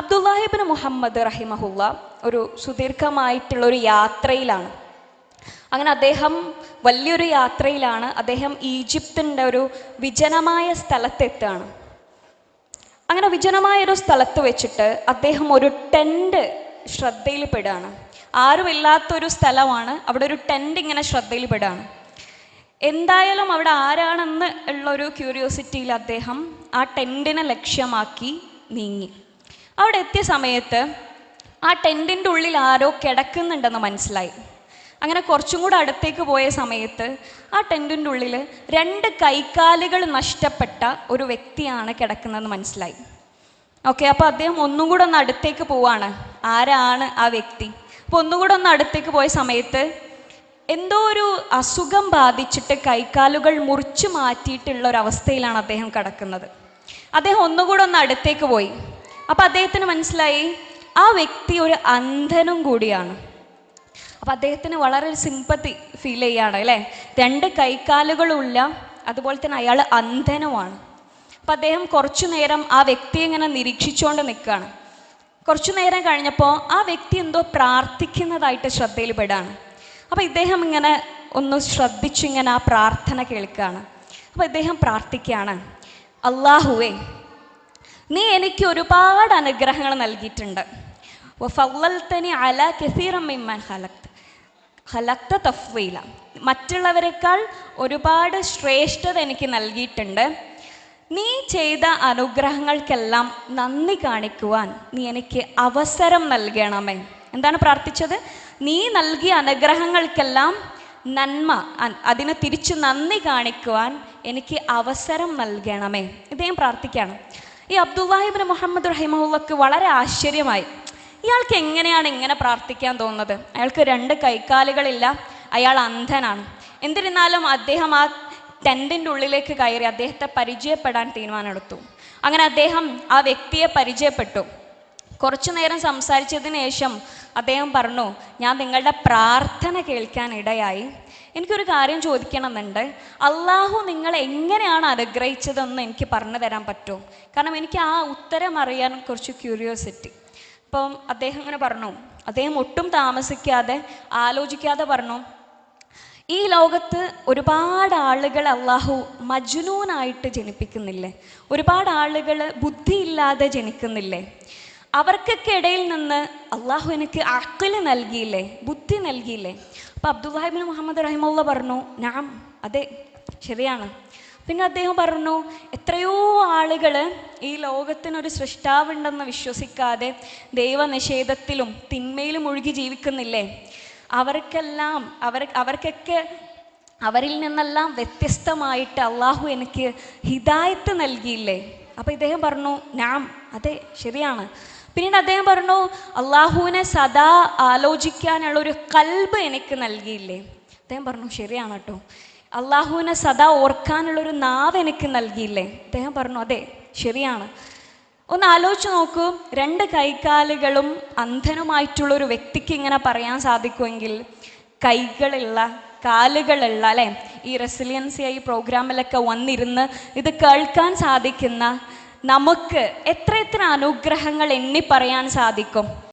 അബ്ദുല്ലാഹിബിൻ മുഹമ്മദ് റഹിമഹുല്ല ഒരു സുദീർഘമായിട്ടുള്ള ഒരു യാത്രയിലാണ്. അങ്ങനെ അദ്ദേഹം വലിയൊരു യാത്രയിലാണ്. അദ്ദേഹം ഈജിപ്തിന്റെ ഒരു വിജനമായ സ്ഥലത്തെത്തുകയാണ് അങ്ങനെ വിജനമായ ഒരു സ്ഥലത്ത് വെച്ചിട്ട് അദ്ദേഹം ഒരു ടെന്റ് ശ്രദ്ധയിൽപ്പെടുകയാണ് ആരുമില്ലാത്തൊരു സ്ഥലമാണ്. അവിടെ ഒരു ടെന്റ് ഇങ്ങനെ ശ്രദ്ധയിൽപ്പെടുകയാണ് എന്തായാലും അവിടെ ആരാണെന്ന് ഉള്ളൊരു ക്യൂരിയോസിറ്റിയിൽ അദ്ദേഹം ആ ടെന്റിനെ ലക്ഷ്യമാക്കി നീങ്ങി. അവിടെ എത്തിയ സമയത്ത് ആ ടെന്റിന്റെ ഉള്ളിൽ ആരോ കിടക്കുന്നുണ്ടെന്ന് മനസ്സിലായി. അങ്ങനെ കുറച്ചും കൂടെ അടുത്തേക്ക് പോയ സമയത്ത് ആ ടെന്റിന്റെ ഉള്ളിൽ രണ്ട് കൈക്കാലുകൾ നഷ്ടപ്പെട്ട ഒരു വ്യക്തിയാണ് കിടക്കുന്നതെന്ന് മനസ്സിലായി. ഓക്കെ അപ്പോൾ അദ്ദേഹം ഒന്നും കൂടെ ഒന്ന് അടുത്തേക്ക് പോവാണ്. ആരാണ് ആ വ്യക്തി? അപ്പോൾ ഒന്നും കൂടെ ഒന്ന് അടുത്തേക്ക് പോയ സമയത്ത് എന്തോ ഒരു അസുഖം ബാധിച്ചിട്ട് കൈക്കാലുകൾ മുറിച്ചു മാറ്റിയിട്ടുള്ള ഒരു അവസ്ഥയിലാണ് അദ്ദേഹം കിടക്കുന്നത്. അദ്ദേഹം ഒന്നുകൂടെ ഒന്ന് അടുത്തേക്ക് പോയി. അപ്പോൾ അദ്ദേഹത്തിന് മനസ്സിലായി ആ വ്യക്തി ഒരു അന്ധനും കൂടിയാണ്. അപ്പം അദ്ദേഹത്തിന് വളരെ ഒരു സിമ്പത്തി ഫീൽ ചെയ്യാണ് അല്ലേ? രണ്ട് കൈക്കാലുകളുമില്ല അതുപോലെ തന്നെ അയാൾ അന്ധനുമാണ്. അപ്പം അദ്ദേഹം കുറച്ചു നേരം ആ വ്യക്തിയെ ഇങ്ങനെ നിരീക്ഷിച്ചുകൊണ്ട് നിൽക്കുകയാണ്. കുറച്ചു നേരം കഴിഞ്ഞപ്പോൾ ആ വ്യക്തി എന്തോ പ്രാർത്ഥിക്കുന്നതായിട്ട് ശ്രദ്ധയിൽപ്പെടാണ് അപ്പോൾ ഇദ്ദേഹം ഇങ്ങനെ ഒന്ന് ശ്രദ്ധിച്ചിങ്ങനെ ആ പ്രാർത്ഥന കേൾക്കുകയാണ്. അപ്പോൾ ഇദ്ദേഹം പ്രാർത്ഥിക്കുകയാണ് അള്ളാഹുവേ നീ എനിക്ക് ഒരുപാട് അനുഗ്രഹങ്ങൾ നൽകിയിട്ടുണ്ട്. മറ്റുള്ളവരെക്കാൾ ഒരുപാട് ശ്രേഷ്ഠത എനിക്ക് നൽകിയിട്ടുണ്ട്. നീ ചെയ്ത അനുഗ്രഹങ്ങൾക്കെല്ലാം നന്ദി കാണിക്കുവാൻ നീ എനിക്ക് അവസരം നൽകണമേ. എന്താണ് പ്രാർത്ഥിച്ചത്? നീ നൽകിയ അനുഗ്രഹങ്ങൾക്കെല്ലാം നന്മ അതിന് തിരിച്ചു നന്ദി കാണിക്കുവാൻ എനിക്ക് അവസരം നൽകണമേ. ഇദ്ദേഹം പ്രാർത്ഥിക്കുകയാണ് ഈ അബ്ദുല്ലാഹിബിൻ മുഹമ്മദ് റഹിമുള്ളക്ക് വളരെ ആശ്ചര്യമായി. ഇയാൾക്ക് എങ്ങനെയാണ് ഇങ്ങനെ പ്രാർത്ഥിക്കാൻ തോന്നുന്നത്? അയാൾക്ക് രണ്ട് കൈക്കാലുകളില്ല അയാൾ അന്ധനാണ്. എന്നിരുന്നാലും അദ്ദേഹം ആ ടെന്റിന്റെ ഉള്ളിലേക്ക് കയറി അദ്ദേഹത്തെ പരിചയപ്പെടാൻ തീരുമാനമെടുത്തു. അങ്ങനെ അദ്ദേഹം ആ വ്യക്തിയെ പരിചയപ്പെട്ടു. കുറച്ചു നേരം സംസാരിച്ചതിന് ശേഷം അദ്ദേഹം പറഞ്ഞു ഞാൻ നിങ്ങളുടെ പ്രാർത്ഥന കേൾക്കാൻ ഇടയായി. എനിക്കൊരു കാര്യം ചോദിക്കണമെന്നുണ്ട്. അള്ളാഹു നിങ്ങൾ എങ്ങനെയാണ് അനുഗ്രഹിച്ചതെന്ന് എനിക്ക് പറഞ്ഞു തരാൻ പറ്റുമോ കാരണം എനിക്ക് ആ ഉത്തരം അറിയാൻ കുറച്ച് ക്യൂരിയോസിറ്റി ഇപ്പം അദ്ദേഹം ഇങ്ങനെ പറഞ്ഞു. അദ്ദേഹം ഒട്ടും താമസിക്കാതെ ആലോചിക്കാതെ പറഞ്ഞു. ഈ ലോകത്ത് ഒരുപാട് ആളുകൾ അള്ളാഹു മജ്നൂനായിട്ട് ജനിപ്പിക്കുന്നില്ലേ? ഒരുപാട് ആളുകൾ ബുദ്ധിയില്ലാതെ ജനിക്കുന്നില്ലേ? അവർക്കൊക്കെ ഇടയിൽ നിന്ന് അള്ളാഹു എനിക്ക് അക്കൽ നൽകിയില്ലേ ബുദ്ധി നൽകിയില്ലേ? അപ്പോൾ അബ്ദുല്ലാഹിബിൻ മുഹമ്മദ് റഹിമുള്ള പറഞ്ഞു ഞാൻ അതെ ശരിയാണ്. പിന്നെ അദ്ദേഹം പറഞ്ഞു എത്രയോ ആളുകൾ ഈ ലോകത്തിനൊരു സൃഷ്ടാവുണ്ടെന്ന് വിശ്വസിക്കാതെ ദൈവനിഷേധത്തിലും തിന്മയിലും ഒഴുകി ജീവിക്കുന്നില്ലേ? അവർക്കെല്ലാം അവർ അവർക്കൊക്കെ അവരിൽ നിന്നെല്ലാം വ്യത്യസ്തമായിട്ട് അള്ളാഹു എനിക്ക് ഹിദായത്ത് നൽകിയില്ലേ? അപ്പോൾ ഇദ്ദേഹം പറഞ്ഞു ഞാൻ അതെ ശരിയാണ്. പിന്നീട് അദ്ദേഹം പറഞ്ഞു അള്ളാഹുവിനെ സദാ ആലോചിക്കാനുള്ള ഒരു കൽബ് എനിക്ക് നൽകിയില്ലേ? അദ്ദേഹം പറഞ്ഞു ശരിയാണ് കേട്ടോ. അള്ളാഹുവിനെ സദാ ഓർക്കാനുള്ള ഒരു നാവ് എനിക്ക് നൽകിയില്ലേ? അദ്ദേഹം പറഞ്ഞു അതെ ശരിയാണ്. ഒന്ന് ആലോചിച്ച് നോക്കൂ രണ്ട് കൈകാലുകളും അന്ധനുമായിട്ടുള്ള ഒരു വ്യക്തിക്ക് ഇങ്ങനെ പറയാൻ സാധിക്കുമെങ്കിൽ കൈകളുള്ള കാലുകളുള്ള അല്ലെ? ഈ റെസിലിയൻസി ഈ പ്രോഗ്രാമിലൊക്കെ വന്നിരുന്ന് ഇത് കേൾക്കാൻ സാധിക്കുന്ന നമുക്ക് എത്ര എത്ര അനുഗ്രഹങ്ങൾ എണ്ണി പറയാൻ സാധിക്കും?